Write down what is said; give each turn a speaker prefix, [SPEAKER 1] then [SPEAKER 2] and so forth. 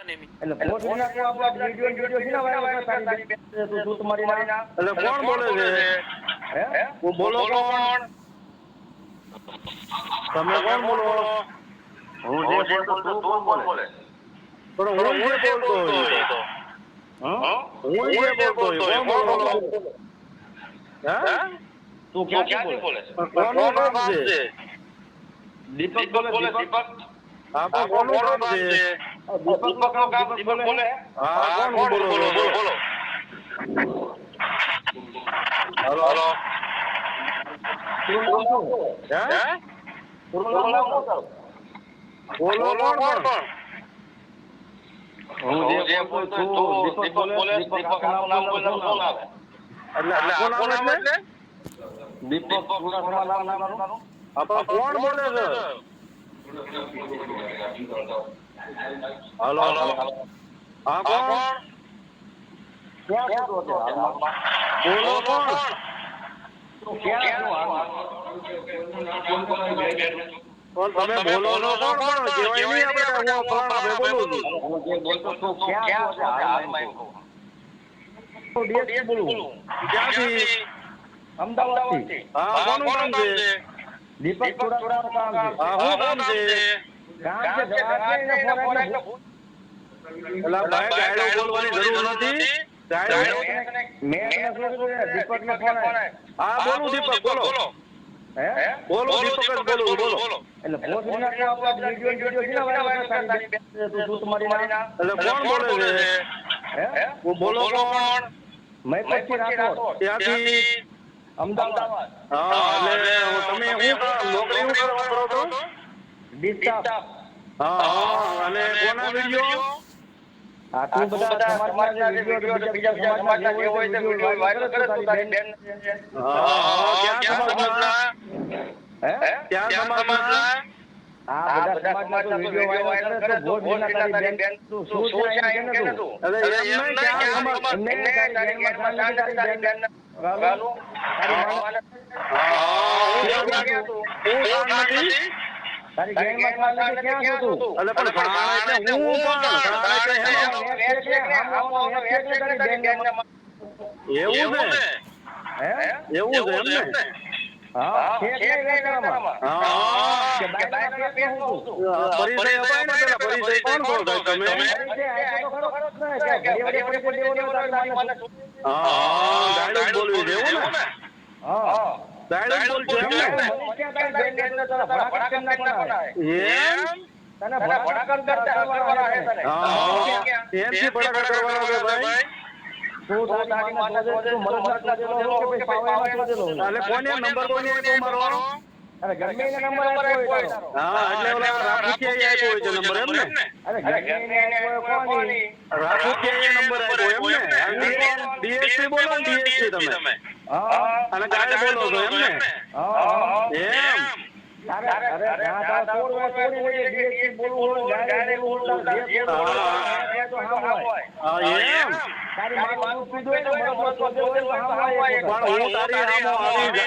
[SPEAKER 1] એટલે પોસ્ટ નાખો આપણે વિડિયો વિડિયો છે ને વાયરલ તારી બેન તું તું તમારી ના
[SPEAKER 2] એટલે કોણ બોલે છે.
[SPEAKER 1] હે?
[SPEAKER 2] બોલો કોણ? તમે કોણ બોલો?
[SPEAKER 3] હું જે બોલતો તું કોણ બોલે.
[SPEAKER 2] પણ હું જે બોલતો
[SPEAKER 3] હા?
[SPEAKER 2] હું? જે બોલતો કોણ બોલો? હે?
[SPEAKER 1] તું ક્યાંથી બોલે? દીપક બોલે
[SPEAKER 3] બોલે
[SPEAKER 1] દીપક?
[SPEAKER 2] પણ કોનું કામ છે
[SPEAKER 1] દીપક
[SPEAKER 3] દીપકનું કામ દીપક બોલે
[SPEAKER 2] હા કોણ બોલો બોલો બોલો હાલો હાલો હે બોલો કોણ કોણ
[SPEAKER 1] હું જે બોલતો તું દીપક બોલે દીપક આનું નામ બોલે કોણ આવે
[SPEAKER 2] એટલે આ કોણ આવે એટલે
[SPEAKER 1] દીપક થોડા નામ નામ
[SPEAKER 2] આ પણ કોણ બોલે છે હાલો હા કોણ
[SPEAKER 1] ક્યાં છો તું
[SPEAKER 2] બોલો કોણ
[SPEAKER 1] તું છો
[SPEAKER 2] તમે બોલો છો કોણ કોણ નહીં આપણે હું ફલાણા બોલું છું
[SPEAKER 1] જે બોલતો તું ક્યાં છો હાલમાં એમ કહું. બોલું
[SPEAKER 2] ક્યાંથી
[SPEAKER 1] અમદાવાદથી
[SPEAKER 2] હા કોનું કામ છે
[SPEAKER 1] દીપક ચુડાસમાનું કામ છે
[SPEAKER 2] હા શું કામ છે બોલવાની જરૂર નથી.
[SPEAKER 1] મેં.
[SPEAKER 2] હા બોલું દીપક બોલો. બોલો દીપક જ બોલું બોલો.
[SPEAKER 1] એટલે ના
[SPEAKER 2] એટલે કોણ બોલે છે?
[SPEAKER 1] હું?
[SPEAKER 2] બોલો કોણ?
[SPEAKER 1] મહેપતથી રાઠોડ.
[SPEAKER 2] ત્યાંથી
[SPEAKER 1] અમદાવાદ.
[SPEAKER 2] હા એટલે તમે શું નોકરી શું કરો છો
[SPEAKER 1] ડિસ્ટાફ
[SPEAKER 2] હા અને કોના વિડિયો
[SPEAKER 1] આટલું બધા સમાજના જે વિડિયો બીજા બીજા સમાજના જે હોય તે વિડિયો વાયરલ કરે તો તારી બેન.
[SPEAKER 2] હા ક્યાં સમાજના
[SPEAKER 1] હે?
[SPEAKER 2] ક્યાં સમાજના
[SPEAKER 1] આ બધા સમાજના વિડિયો વાયરલ કરે તો ભોસડીના તારી બેન. તું શું છે એમ કે તું?
[SPEAKER 2] એટલે એમ નહીં ક્યાં સમાજ
[SPEAKER 1] એમને તારી બેનમાં તારી બેન. ગાલું
[SPEAKER 2] હા. હું ક્યાં હું કામ નથી
[SPEAKER 1] તારી બેનમાં શાંતિ ક્યાં છો
[SPEAKER 2] એટલે પણ ઘણા એટલે હું
[SPEAKER 1] છે છે બેનને
[SPEAKER 2] એવું છે
[SPEAKER 1] હે
[SPEAKER 2] એવું છે એમ ને
[SPEAKER 1] હા છે હતું
[SPEAKER 2] પરિચય અપાય ને પેલા પરિચય કોણ કોણ તમે? હા ડાયલોગ બોલવી છે એવું ને
[SPEAKER 1] હા
[SPEAKER 2] ડાયલોગ બોલ છે એમ
[SPEAKER 1] તને ભડાકા કરતા
[SPEAKER 2] એમથી ભડાકા કરવાનો છે ભાઈ? કોને નંબર કોને મારો
[SPEAKER 1] અરે ગમે એને નંબર આપ્યો હોય.
[SPEAKER 2] હા એટલે ઓલા રાફુતિયા આપ્યો હોય છે નંબર એમ ને
[SPEAKER 1] અરે ગમે એને આપ્યો કોની?
[SPEAKER 2] રાફુતિયા નંબર આપ્યો એમ ને ડીએસપી બોલો ને ડીએસપી તમે.
[SPEAKER 1] હા.
[SPEAKER 2] અને ગાય બોલો છો એમ. ને
[SPEAKER 1] હા.
[SPEAKER 2] એમ. પણ હું તારી આમો આવી